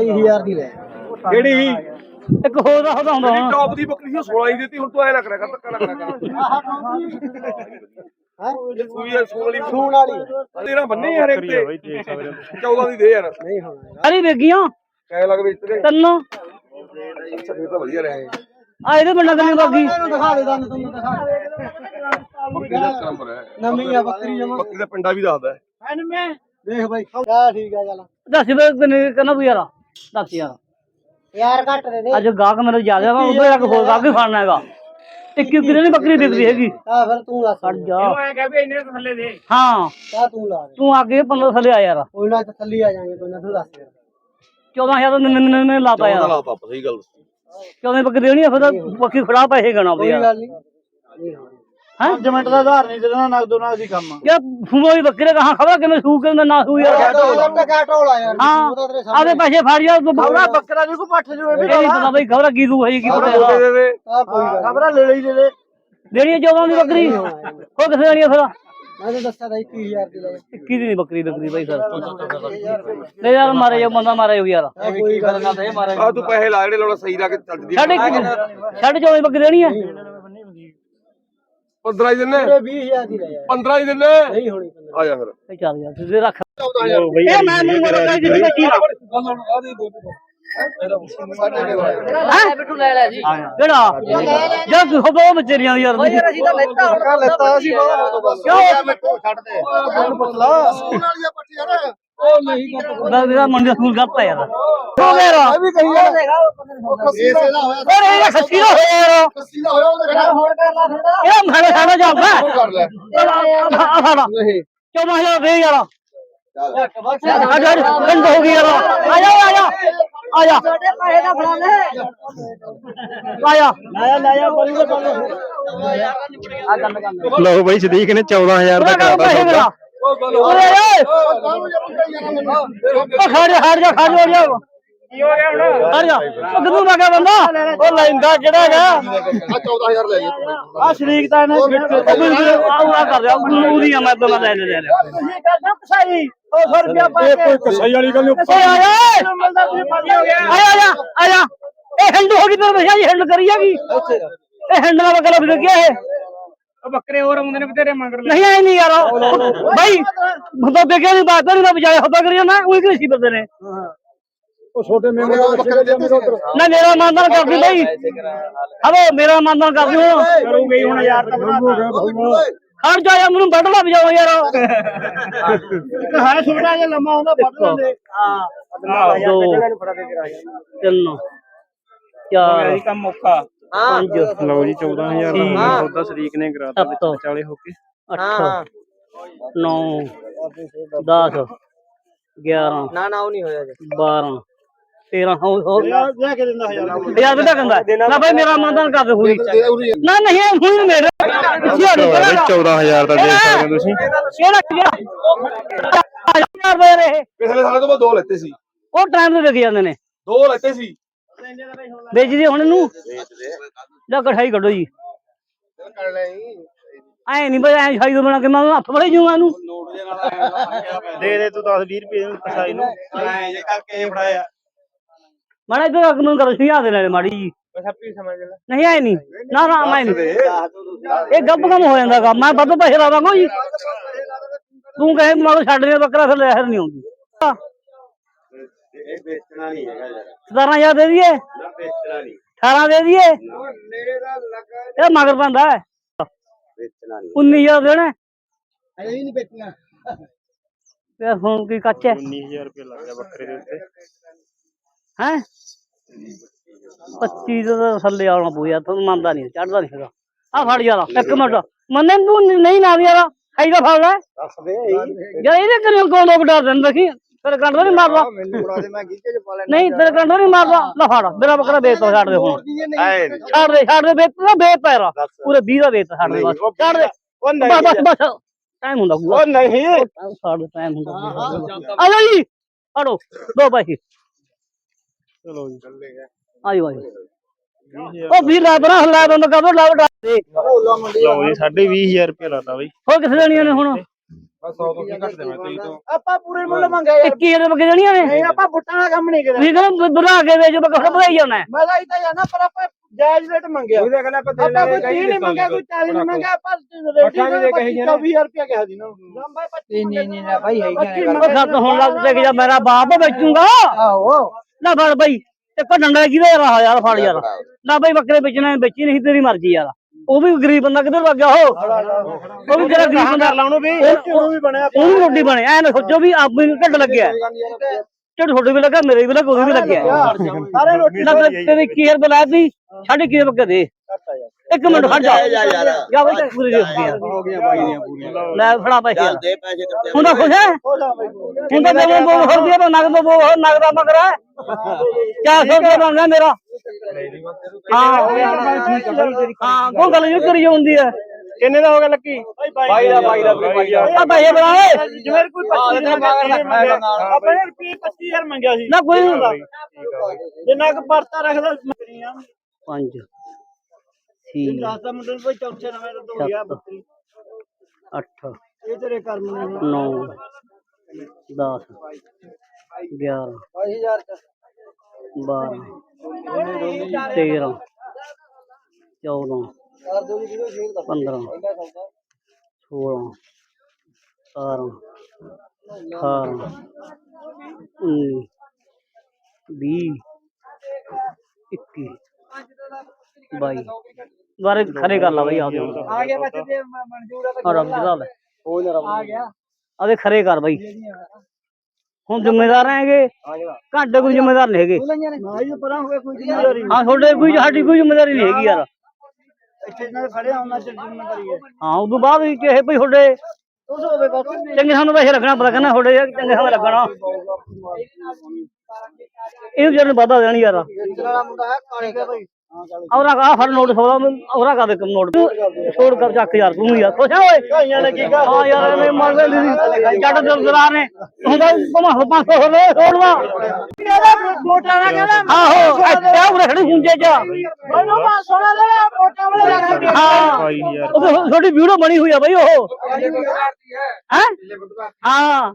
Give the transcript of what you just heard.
27000 ਦੀ ਲੈ ਕਿਹੜੀ ਇੱਕ ਹੋਰ ਦਾ ਹੁੰਦਾ ਹੁੰਦਾ ਹੁਣ। ਟੌਪ ਦੀ ਬੱਕਰੀ ਸੀ ਉਹ 16 ਹੀ ਦਿੱਤੀ ਹੁਣ ਤੂੰ ਐ ਨਾ ਕਰਿਆ ਕਰ ਧੱਕਾ ਨਾ ਕਰਿਆ ਕਰ ਹੈ। ਇਹ ਸੂਈ ਐ ਸੂਣ ਵਾਲੀ ਸੂਣ ਵਾਲੀ। ਤੇਰਾ ਬੰਨੇ ਯਾਰ ਇੱਕ ਤੇ। 14 ਦੀ ਦੇ ਯਾਰ। ਨਹੀਂ ਹੋਣਾ ਸਾਰੀ ਵੇਗੀਆਂ? ਕਹਿ ਲੱਗ ਵੇਚ ਤੇ ਤਿੰਨ। ਅੱਛਾ ਇਹ ਤਾਂ ਵਧੀਆ ਰਿਹਾ ਆ ਇਹਦੇ ਬੰਦਾ ਕਰੀ ਬਾਗੀ। ਇਹਨੂੰ ਦਿਖਾ ਦੇ ਦੰਦ ਤੁਹਾਨੂੰ ਦਿਖਾ ਦੇ। ਬੱਕਰੀ ਦਾ ਨੰਬਰ ਹੈ। ਨਵੀਂ ਆ ਬੱਕਰੀ ਜਮਾ ਬੱਕਰੀ ਦਾ ਪਿੰਡਾ ਵੀ ਦੱਸਦਾ ਹੈ। ਦੇਖ ਬਾਈ ਕਿਆ ਠੀਕ ਆ ਚੱਲ। ਦੱਸ ਕਹਿੰਦਾ ਤੂੰ ਯਾਰ। ਦੱਸ ਯਾਰ ਯਾਰ ਘੱਟ ਦੇ ਦੇ। ਅੱਜ ਗਾਹਕ ਮੇਰੇ ਜਾ ਗਿਆ ਵਾ ਉਧਰ ਜਾ ਕੇ ਹੋਰ ਗਾਹਕ ਹੀ ਫੜਨਾ ਹੈਗਾ। ਟਿੱਕੀ ਕਿਰੇ ਨਹੀਂ ਬੱਕਰੀ ਵਿਕਦੀ ਹੈਗੀ? ਆ ਫਿਰ ਤੂੰ ਦੱਸ। ਛੱਡ ਜਾ। ਐ ਕਹਿ ਵੀ ਇੰਨੇ ਥੱਲੇ ਦੇ। ਹਾਂ। ਤੂੰ ਲਾ ਦੇ। ਤੂੰ ਆ ਕੇ 15 ਥੱਲੇ ਆ ਯਾਰ। ਕੋਈ ਨਾ ਤਸੱਲੀ ਆ ਜਾਣੀ ਕੋਈ ਨਾ ਤੂੰ ਦੱਸ। ਯਾਰ 14000 ਦਾ ਨਿੰਨ ਨਿੰਨ ਲਾਤਾ ਯਾਰ। ਲਾ ਪਾਪ ਸਹੀ ਗੱਲ। 14 ਬੱਕਰੀ ਦੇਣੀ ਆ ਫਿਰ ਤਾਂ ਖੜਾ ਪੈਸੇ ਗਣਾ ਕੋਈ ਗੱਲ ਨਹੀਂ। ਨਹੀਂ ਹੋਣੀ। ਹਾਂ? 5 ਮਿੰਟ ਦਾ ਆਧਾਰ ਨਹੀਂ ਦੇਣਾ ਨਗਦੋ ਨਾਲ ਦੀ ਕੰਮ। ਯਾਰ ਫੂਮੋ ਦੀ ਬੱਕਰੇ ਕਹਾਂ ਖਬਰ ਕਿਵੇਂ ਸੂ ਕੇ ਨਾ ਸੂ ਯਾਰ? ਕਿਆ ਢੋਲਾ ਯਾਰ ਹਾਂ ਉਹਦਾ ਤੇਰੇ ਆਦੇ ਪੈਸੇ ਫੜ ਯਾਰ ਤੂੰ ਸਾਹਮਣੇ ਬੱਕਰਾ ਜੀ ਕੋ ਪੱਠ ਜੋ ਇਹ ਨਹੀਂ ਪਤਾ ਬਈ ਖਬਰ ਕੀ ਦੂ ਹੈ ਕੀ ਪਤਾ ਦੇ ਯਾਰ। ਦੇ ਦੇ ਆ ਕੋਈ ਗੱਲ ਖਬਰਾਂ ਲੈ ਲਈ ਦੇ ਦੇ ਦੇਣੀ ਹੈ 14 ਦੀ ਬੱਕਰੀ? ਉਹ ਦੇਣੀ ਹੈ ਫਿਰ? ਮੈਂ ਤਾਂ ਦੱਸਿਆ ਤਾਂ 21000 ਦੀ ਲੈ ਇੱਕੀ ਦੀ ਨਹੀਂ ਬੱਕਰੀ ਬੱਕਰੀ ਬਈ ਸਰ। ਲੈ ਯਾਰ ਮਾਰੇ ਜੋ ਬੰਦਾ ਮਾਰੇ ਯਾਰ। ਆ ਕੋਈ ਗੱਲ ਨਾ ਤੇ ਮਾਰੇ ਆ ਤੂੰ ਪੈਸੇ ਲਾ ਜਿਹੜੇ ਲਾਉਣਾ ਸਹੀ ਲਾ ਕੇ ਚੱਲ ਜਦੀ ਸਾਢੇ ਸਾਢੇ 14 ਬੱਕਰੀ ਦੇਣੀ ਹੈ? 15 ਹੀ ਦਿੰਨੇ? 20000 ਦੀ ਲੈ ਯਾਰ 15 ਹੀ ਦਿੰਨੇ? ਨਹੀਂ ਹੋਣੀ ਆ ਜਾ ਫਿਰ। ਇਹ ਚੱਲ ਯਾਰ ਤੁਸੀਂ ਰੱਖ। ਇਹ ਮੈਂ ਮੈਨੂੰ ਮੋੜਾ ਕਾਈ ਦੀ ਕੀ ਕਿਹੜਾ ਜਦ ਹੋ ਬਹੁਤ ਮਚੇਰੀਆਂ ਦੀ ਯਾਰ। ਅਸੀਂ ਤਾਂ ਲੈਤਾ ਲੈਤਾ ਸੀ ਕਿਉਂ? ਦਾ ਮੇਰਾ ਮੁੰਡਾ ਸਕੂਲ ਕਰਤਾ ਯਾਰ। ਹੋ ਗਿਆ ਯਾਰ ਵੀ ਕਹੀ ਯਾਰ ਇਸੇ ਦਾ। ਹੋਇਆ। ਅਰੇ ਇਹ ਖੱਸੀ ਨਾ ਹੋਇਆ ਯਾਰ। ਕੱਸੀ ਦਾ ਹੋਇਆ ਉਹਦਾ ਹੋਰ ਕਰ ਲਾ ਫਿਰ ਇਹ ਮਾੜਾ ਸਾਡਾ ਜਾਂਦਾ ਕਰ ਲੈ। ਆ ਸਾਡਾ ਚੌਦਾਂ ਹਜ਼ਾਰ ਦੇ ਯਾਰ। ਅੱਜ ਅੱਜ ਬੰਦ ਹੋ ਗਈ ਯਾਰ। ਆ ਜਾ ਆ ਜਾ ਆ ਜਾ। ਛੋਟੇ ਪੈਸੇ ਦਾ ਫੜਾ ਲੈ। ਆ ਜਾ। ਲਾਇਆ ਲਾਇਆ ਬੜੀ ਦਾ ਆ ਲਓ ਬਾਈ ਸਦੀਕ ਨੇ 14000 ਦਾ ਕਰਾਤਾ ਪੈਸੇ ਖੜ ਜਾ ਖੜ ਜਾ ਖੜ ਜਾ ਜਾ ਕੀ ਹੋ ਗਿਆ ਹੁਣ ਖੜ ਜਾ ਉਹ ਕਿਦੋਂ ਨਾ ਗਿਆ ਬੰਦਾ ਉਹ ਲੈਂਦਾ ਜਿਹੜਾ ਹੈਗਾ ਆ 14000 ਲੈ ਲੈ ਆ ਸ਼ਰੀਕ ਤਾਂ ਇਹਨੇ ਆਉਣਾ ਕਰ ਰਿਹਾ ਉਹਦੀ ਮੈਂ ਤਾਂ ਮੈਂ ਲੈ ਲੈ ਲੈ ਤੁਸੀਂ ਕਰਦਾ ਕਸਾਈ 100 ਰੁਪਿਆ ਪਾ ਕੇ ਕਸਾਈ ਵਾਲੀ ਗੱਲ ਓਏ ਆ ਜਾ ਮਿਲਦਾ ਇਹ ਹਿੰਡ ਹੋ ਗਈ ਤੇ ਭਈਆ ਜੀ ਹਿੰਡ ਕਰੀ ਹੈਗੀ ਇਹ ਹਿੰਡ ਦਾ ਬਕਲਾ ਵੀ ਗਿਆ ਇਹ। ਬੱਕਰੇ ਹੋਰ ਆਉਂਦੇ ਨੇ ਬਤੇਰੇ ਮੰਗਰ ਨਹੀਂ ਆਈ ਨਹੀਂ ਯਾਰ। ਭਾਈ ਬੰਦਾ ਬੇਗੇ ਦੀ ਬਾਤ ਨਹੀਂ ਨਾ ਬਜਾਏ ਹੁੰਦਾ ਕਰੀ ਨਾ ਉਹੀ ਕ੍ਰਿਸ਼ੀ ਬੰਦੇ ਨੇ। ਉਹ ਛੋਟੇ ਮੇਮਣੇ ਦਾ ਬੱਚੇ ਦੇ ਨਾ ਮੇਰਾ ਮਾਨਦਾਨ ਕਰਦੀ ਬਈ। ਹਲੋ ਮੇਰਾ ਮਾਨਦਾਨ ਕਰਦੀ ਹੁਣ। ਕਰੂਗੇ ਹੁਣ ਯਾਰ ਖੜ ਜਾ ਯਾਰ ਮੈਨੂੰ ਵੱਢ ਲਾ ਬਜਾਓ ਯਾਰ। ਹੈ ਛੋਟਾ ਜਿਹਾ ਲੰਮਾ ਹੁੰਦਾ ਫੜ ਲੈਂਦੇ। ਦੋ ਤਿੰਨ। ਚਾਰ ਕੰਮ ਔਖਾ। ਪੰਜ ਲਓ ਜੀ 14000 ਦਾ ਸੌਦਾ ਸਦੀਕ ਨੇ ਕਰਾਤਾ ਵਿੱਚ ਸੱਤ। ਵਿਚਾਲੇ ਹੋ ਕੇ। ਅੱਠ ਨੌ 10 11 ਨਾ ਨਾ ਉਹ ਨਹੀਂ ਹੋਇਆ ਜੀ 12 13 ਹੋ ਹੋ ਲੈ ਕੇ ਦਿੰਦਾ ਹਜ਼ਾਰ ਯਾਰ ਕਿੱਦਾਂ ਕਹਿੰਦਾ ਨਾ ਭਾਈ ਮੇਰਾ ਮਾਨਦਾਨ ਕਰ ਦੇ ਹੋਈ ਨਾ ਨਹੀਂ ਇਹ ਹੁਣੀ ਮੇਰੇ ਪਿੱਛੇ ਹਟ ਲਓ ਬਾਈ ਜਾ 14000 ਦਾ ਦੇਖ ਸਕਦੇ ਹੋ ਤੁਸੀਂ। ਕਿਹੜਾ ਗਿਆ ਯਾਰ ਦੇ। ਰਹੇ ਪਿਛਲੇ ਸਾਲ ਤੋਂ ਬਾਅਦ ਦੋ ਲੈਤੇ ਸੀ। ਉਹ ਟਾਈਮ ਤੇ ਵਿਕ ਜਾਂਦੇ ਨੇ। ਦੋ ਲੈਤੇ ਸੀ। ਵੇਚਦੇ ਹੁਣ ਇਹਨੂੰ। ਲੈ ਕਠਾਈ ਕੱਢੋ ਜੀ। ਐ ਨਹੀਂ ਬਈ ਐ ਛਾਈ ਤੋਂ ਬਣਾ ਕੇ ਮੈਂ ਹੱਥ ਫੜੇ ਜੂਗਾ ਇਹਨੂੰ? ਦੇ ਦੇ ਤੂੰ 10 20 ਰੁਪਏ ਕਸਾਈ ਨੂੰ। ਐ ਜੇ ਕਰਕੇ ਫੜਾਇਆ ਮਾੜਾ ਇਧਰ ਅੱਗ ਨੂੰ ਕਰ ਸਿਆ ਦੇ ਨਾਲੇ ਮਾੜੀ ਜੀ ਸੱਪੀ ਸਮਝ ਲੈ। ਨਹੀਂ ਐ ਨਹੀਂ ਨਾ ਨਾ ਮੈਂ ਨਹੀਂ ਇਹ ਗੱਪ ਕੰਮ ਹੋ ਜਾਂਦਾ ਗਾ ਮੈਂ ਵੱਧ ਪੈਸੇ ਲਾਵਾਂਗਾ ਜੀ। ਤੂੰ ਕਹੇ ਮਾਲੋ ਛੱਡ ਦੇ ਬੱਕਰਾ ਫਿਰ ਲਹਿਰ ਨਹੀਂ ਆਉਂਦੀ। ਇਹ ਵੇਚਣਾ ਨਹੀਂ ਹੈਗਾ ਯਾਰ। 17000 ਦੇ ਦਈਏ? ਨਾ ਵੇਚਣਾ ਨਹੀਂ। 18 ਦੇ ਦਈਏ? ਨੇੜੇ ਦਾ ਲੱਗਾ ਇਹ ਮਗਰ ਪੈਂਦਾ ਹੈ। ਵੇਚਣਾ ਨਹੀਂ। 19000 ਦੇਣਾ ਅਜੇ ਵੀ ਨਹੀਂ ਵੇਚਣਾ। ਤੇ ਹੁਣ ਕੀ ਕੱਚ ਹੈ? 19000 ਰੁਪਏ ਲੱਗ ਗਿਆ ਬੱਕਰੇ ਦੇ ਉੱਤੇ। ਹੈ? 25 ਦਾ ਥੱਲੇ ਆਉਣਾ ਪਊ ਯਾਰ ਤੁਹਾਨੂੰ ਮੰਨਦਾ ਨਹੀਂ ਚੜਦਾ ਨਹੀਂ ਹੈਗਾ। ਆ ਫੜ ਯਾਰ ਇੱਕ ਮਿੰਟ। ਮੰਨੇ ਤੂੰ ਨਹੀਂ ਨਾ ਯਾਰ ਖਾਈ ਦਾ ਫੜ ਲੈ ਦੱਸ ਦੇ ਯਾਰ ਇਹਦੇ ਕਰੇ ਕੋ ਲੋਕ ਡਰ ਦਿੰਦੇ ਦੇਖੀ। ਤੇਰੇ ਕੰਡ ਨਹੀਂ ਮਾਰਦਾ ਮੈਨੂੰ ਬੜਾ ਦੇ ਮੈਂ ਗੀਚੇ ਚ ਪਾ ਲੈਣਾ ਨਹੀਂ ਤੇਰੇ ਕੰਡ ਨਹੀਂ ਮਾਰਦਾ ਲੈ। ਫੜ ਮੇਰਾ ਬੱਕਰਾ ਵੇਚ ਤਾ ਛੱਡ ਦੇ ਹੁਣ। ਛੱਡ ਦੇ ਛੱਡ ਦੇ ਵੇਚ ਨਾ ਵੇਚ ਪੈਰਾ ਪੂਰੇ 20 ਦਾ ਵੇਚ ਤਾ ਛੱਡ ਦੇ ਬਸ। ਛੱਡ ਦੇ। ਉਹ ਬਸ ਬਸ ਬਸ। ਟਾਈਮ ਹੁੰਦਾ ਪੂਰਾ। ਉਹ ਨਹੀਂ। ਛੱਡ ਟਾਈਮ ਹੁੰਦਾ ਆ ਜਾ ਜੀ ਹੜੋ ਦੋ ਪੈਸੇ। ਚਲੋ ਜੀ। ਆਜੋ ਆਜੋ। ਉਹ ਵੀਰ ਲਾ ਬਣਾ ਹੱਲਾ ਬੰਦ ਕਰ ਦੋ ਲਾਵ ਡਾ ਦੇ ਲਓ ਜੀ 20000 ਰੁਪਏ ਲਾਤਾ ਬਾਈ। ਹੋਰ ਕਿੱਥੇ ਦੇਣੀਆਂ ਨੇ ਹੁਣ? 100 ਤੋਂ ਕੀ ਘੱਟ ਦੇਵਾਂ 23 ਤੋਂ ਆਪਾਂ ਪੂਰੇ ਮੁੱਲ ਮੰਗਿਆ ਯਾਰ। 21 ਦੇ ਬੱਕੇ ਦੇਣੀਆਂ ਨੇ ਨਹੀਂ ਆਪਾਂ ਬੁੱਟਾਂ ਦਾ ਕੰਮ ਨਹੀਂ ਕਰਿਆ। ਤੁਸੀਂ ਕਹਿੰਦੇ ਵਧਾ ਕੇ ਵੇਚੋ ਬੱਕਰਾ ਵਧਾਈ ਜਾਣਾ। ਮੈਂ ਲਾਈ ਤਾਂ ਜਾਣਾ ਪਰ ਆਪਾਂ ਜਾਇਜ਼ ਰੇਟ ਮੰਗਿਆ। ਉਹਦੇ ਕਹਿੰਦਾ ਆਪਾਂ ਆਪਾਂ ਕੋਈ 30 ਨਹੀਂ ਮੰਗਿਆ ਕੋਈ 40 ਨਹੀਂ ਮੰਗਿਆ ਆਪਾਂ ਰੇਟ ਪੱਠਾਂ ਵੀ ਦੇ ਕਹੀ ਜਾਣਾ। 24000 ਰੁਪਏ ਕਿਹਾ ਸੀ ਨਾ ਨਹੀਂ ਨਹੀਂ ਨਹੀਂ ਨਾ ਭਾਈ ਹੈਗਾ ਉਹ ਸੱਤ ਹੁਣ ਲੱਗ ਤੇ ਜਾ ਮੇਰਾ ਬਾਪ ਵੇਚੂਗਾ? ਆਹੋ। ਨਾ ਫੜ ਬਈ ਤੇ ਭੰਡਣ ਦਾ ਕਿਹਦਾ ਯਾਰ ਯਾਰ ਫੜ ਯਾਰ। ਨਾ ਬਈ ਬੱਕਰੇ ਵੇਚਣੇ ਵੇਚੀ ਨਹੀਂ ਤੇਰੀ ਮਰਜ਼ੀ ਯਾਰ। ਉਹ ਵੀ ਗਰੀਬ ਬੰਦਾ ਕਿੱਧਰ ਲੱਗ ਗਿਆ ਉਹ? ਉਹ ਵੀ ਜਿਹੜਾ ਗਰੀਬ ਬੰਦਾ ਲਾ ਉਹਨੂੰ ਵੀ। ਉਹਨੂੰ ਵੀ ਬਣਿਆ ਉਹਨੂੰ ਵੀ ਰੋਟੀ ਬਣੇ। ਐ ਨਾ ਸੋਚੋ ਵੀ ਆਪ ਮੈਨੂੰ ਢਿੱਡ ਲੱਗਿਆ। ਢਿੱਡ ਤੁਹਾਡੇ ਵੀ ਲੱਗਾ ਮੇਰੇ ਵੀ ਲੱਗਾ ਉਹਦੇ ਵੀ ਲੱਗਿਆ। ਸਾਰੇ ਰੋਟੀ ਨਾ ਤੇਰੇ ਕੀ ਸਾਢੇ ਕੀ ਬੱਕੇ ਦੇ ਇੱਕ ਮਿੰਟ ਖੜ ਜਾ। ਜਾ ਬਈ ਤੱਕ ਪੂਰੀ ਹੁੰਦੀ ਹੋ ਗਿਆ ਬਾਈ ਦੀਆਂ ਪੂਰੀਆਂ। ਲੈ ਫੜਾ ਪੈਸੇ। ਦੇ ਪੈਸੇ ਕਿੱਥੇ ਤਾਂ ਖੁਸ਼ ਹੈ ਹੁਣ ਤਾਂ ਮੇਰੇ ਕੋਲ ਹੋਰ ਦੀ ਨਗਦ ਦੋ ਹੋਰ ਨਗਦ ਮਗਰ ਹੈ। 400 ਰੁਪਏ ਬਣਦਾ ਮੇਰਾ। ਹਾਂ। ਹਾਂ ਕੋਈ ਗੱਲ ਨਹੀਂ ਕਰੀ ਹੁੰਦੀ ਹੈ ਕਿੰਨੇ ਦਾ ਹੋ ਗਿਆ ਲੱਕੀ? ਬਾਈ ਦਾ ਬਾਈ ਦਾ ਬਾਈ ਦਾ। ਆ ਪੈਸੇ ਬਣਾ ਓਏ। ਜਿਵੇਂ ਕੋਈ 25 ਦਾ ਮੰਗਿਆ। ਆਪਾਂ ਨੇ ਰੁਪਏ 25000 ਮੰਗਿਆ ਸੀ। ਨਾ ਕੋਈ ਨੀ। ਜਿੰਨਾ ਕੁ ਪਰਤਾ ਰੱਖਦਾ ਪੰਜ। ਠੀਕ ਦੱਸ ਦਾ ਮੁੰਡੇ ਨੂੰ ਕੋਈ ਚੌਥੇ ਨਵੇਂ ਤੋਂ ਹੋ ਗਿਆ ਬੱਕਰੀ 8 ਇਹ ਤੇਰੇ ਬਾਰੇ ਖਰੇ ਕਰ ਲਾ ਬਈ ਆ ਗਿਆ ਆ ਗਿਆ ਬੱਚੇ ਤੇ ਮ- ਮਨਜ਼ੂਰ ਆ ਆ ਰੱਬ ਦੀ ਗੱਲ ਹੈ। ਆ ਗਿਆ। ਆਦੇ ਖਰੇ ਕਰ ਬਈ। ਹੁਣ ਜ਼ਿੰਮੇਦਾਰ ਹੈਗੇ। ਘੰਟੇ ਕੋਈ ਜ਼ਿੰਮੇਦਾਰ ਨਹੀਂ ਹੈਗੇ। ਹੀ ਪਰਾਂ ਹੋਵੇ ਕੋਈ ਜ਼ਿੰਮੇਵਾਰੀ ਹਾਂ ਤੁਹਾਡੇ ਕੋਈ ਸਾਡੀ ਕੋਈ ਜ਼ਿੰਮੇਦਾਰੀ ਨਹੀਂ ਹੈਗੀ ਯਾਰ। ਇੱਥੇ ਨਾਲ ਜ਼ਿੰਮੇਵਾਰੀ ਹੈ। ਹਾਂ ਉਦੋਂ ਬਾਅਦ ਵੀ ਕਿਸੇ ਭਈ ਤੁਹਾਡੇ ਉਸ ਹੋਵੇ ਬਸ ਚੰਗੇ ਸਾਨੂੰ ਪੈਸੇ ਰੱਖਣਾ ਪੜਾ ਕਹਿੰਦਾ ਤੁਹਾਡੇ ਯਾਰ ਚੰਗੇ ਸਾਨੂੰ ਲੱਗਣਾ। ਇਹ ਜਨ ਵਾਦਾ ਦੇਣੀ ਯਾਰ। ਵੇਚਣ ਵਾਲਾ ਮੁੰਡਾ ਹੈ ਕਾਲੇ ਦਾ ਭਾਈ ਔਰਾ ਕਾ ਫੜ ਨੋਟ ਸੋਲਾ ਔਰਾ ਕਾ ਦੇ ਨੋਟ ਛੋੜ ਕਰ ਚੱਕ ਯਾਰ ਤੂੰ ਯਾਰ ਖੁਸ਼ ਆ ਓਏ। ਭਾਈਆਂ ਨੇ ਕੀ ਕਰ ਹਾਂ ਯਾਰ ਐਵੇਂ ਮਰ ਗਏ ਜੱਟ ਦਰਦਾਰ ਨੇ। ਹੁੰਦਾ ਕਮਾ 500 ਹੋ ਗਏ ਛੋੜਵਾ ਮੋਟਾ ਨਾ ਕਹਿੰਦਾ ਆਹੋ ਅੱਛਾ ਉਹ ਖੜੀ ਗੁੰਜੇ ਚ। ਮੈਨੂੰ ਬਾ ਸੋਨਾ ਲੈ ਮੋਟਾ ਵਾਲੇ ਰੱਖ ਹਾਂ। ਉਹ ਤੁਹਾਡੀ ਵੀਡੀਓ ਬਣੀ ਹੋਈ ਆ ਬਈ ਉਹ। ਹੈ? ਹਾਂ।